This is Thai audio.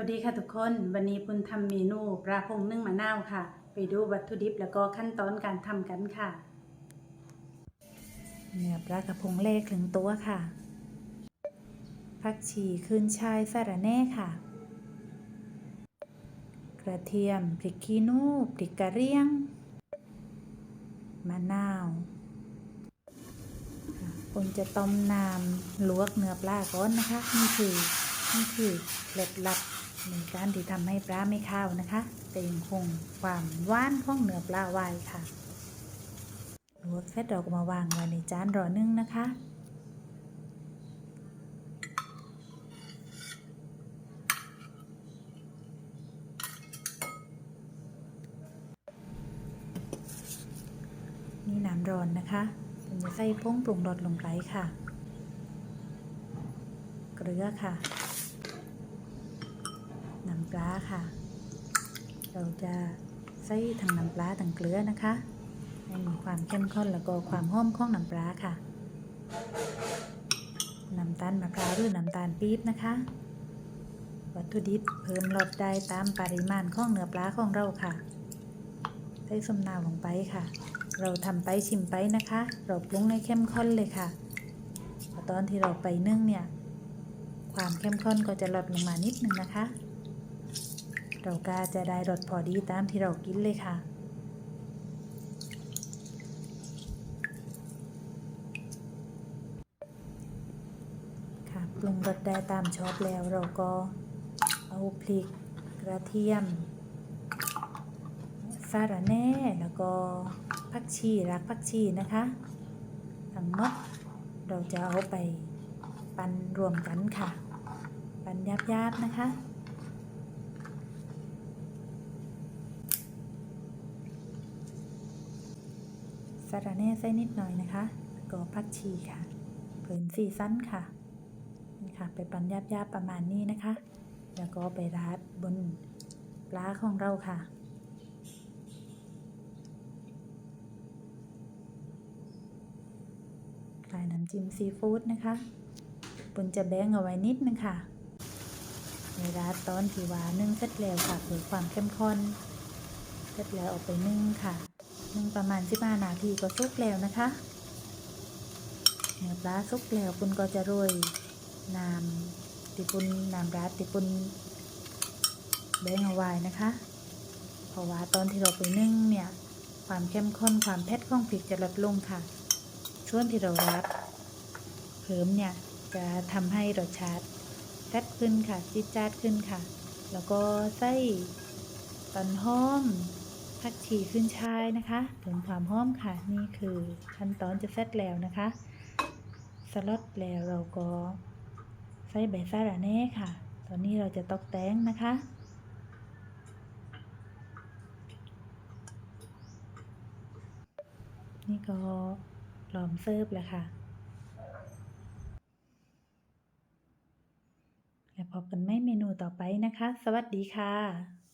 วัสดีค่ะทุกคน วันนี้ปุณทำเมนูปลาพงนึ่งมะนาวค่ะ ไปดูวัตถุดิบแล้วก็ขั้นตอนการทำกันค่ะ เนื้อปลากระพงเล็กถึงตัวค่ะ ผักชีขึ้นชายสะระแหน่ค่ะ กระเทียมพริกขี้หนูพริกกระเรียง มะนาวปุณจะต้มน้ำลวกเนื้อปลาก่อนนะคะ นี่คือนี่คือเคล็ดลับ ในการที่ทำให้ปลาไม่ข้าวนะคะ แต่ยังคงความหวานของเนื้อปลาไว้ค่ะลวกเสร็จเราก็มาวางไว้ในจานรอนึ่งนะคะ นี่น้ำร้อนนะคะผมจะใส่ผงปรุงรสลงไปค่ะ เกลือค่ะำปลาค่ะ เราจะใส่ทั้งน้ำปลาทั้งเกลือนะคะให้มีความเข้มข้นแล้วก็ความหอมของน้ำปลาค่ะน้ำตาลมะพร้าวหรือน้ำตาลปี๊บนะคะ วัตถุดิบเพิ่มรสได้ตามปริมาณของเนื้อปลาของเราค่ะใส่ส้มนาวลงไปค่ะ เราทำไปชิมไปนะคะ เราปรุงในเข้มข้นเลยค่ะตอนที่เราไปนึ่งเนี่ย ความเข้มข้นก็จะลดลงมานิดนึงนะคะ เราก็จะได้รสพอดีตามที่เรากินเลยค่ะ ค่ะปรุงรสได้ตามชอบแล้วเราก็เอาพริกกระเทียมสาระแหน่แล้วก็ผักชีรักผักชีนะคะทั้งหมดเราจะเอาไปปั่นรวมกันค่ะ ปั่นยาบๆนะคะ สาระแน่ใส่นิดหน่อยนะคะก็ผักชีค่ะเพิ่มสีสันค่ะนี่ค่ะ ไปปั่นหยาบๆประมาณนี้นะคะ แล้วก็ไปราดบนปลาของเราค่ะคลายน้ำจิ้มซีฟู้ดนะคะปุนจะแบ่งเอาไว้นิดนึงค่ะเวลาตอนที่ว่านึ่งเสร็จแล้วค่ะเพื่อความเข้มข้นเสร็จแล้วเอาไปนึ่งค่ะ นึ่งประมาณ15นาทีก็สุกแล้วนะคะเนื้อปลาสุกแล้วปุนก็จะโรยน้ำติปุนน้ำราดติปุนแบงเอาไว้นะคะ เพราะว่าตอนที่เราไปนึ่งเนี่ยความเข้มข้นความเผ็ดของพริกจะลดลงค่ะ ช่วงที่เรารับเพิ่มเนี่ยจะทำให้รสชาติแซ่บขึ้นค่ะจี๊ดจ๊าดขึ้นค่ะ แล้วก็ไส้ตอนหอม ผักชีขึ้นชายนะคะถึงความหอมค่ะ นี่คือขั้นตอนจะเสร็จแล้วนะคะ สลดแล้วเราก็ใส่ใบสาระแน่ค่ะ ตอนนี้เราจะตกแต่งนะคะนี่ก็พร้อมเสิร์ฟแล้วค่ะ แล้วพบกันไม่เมนูต่อไปนะคะ สวัสดีค่ะ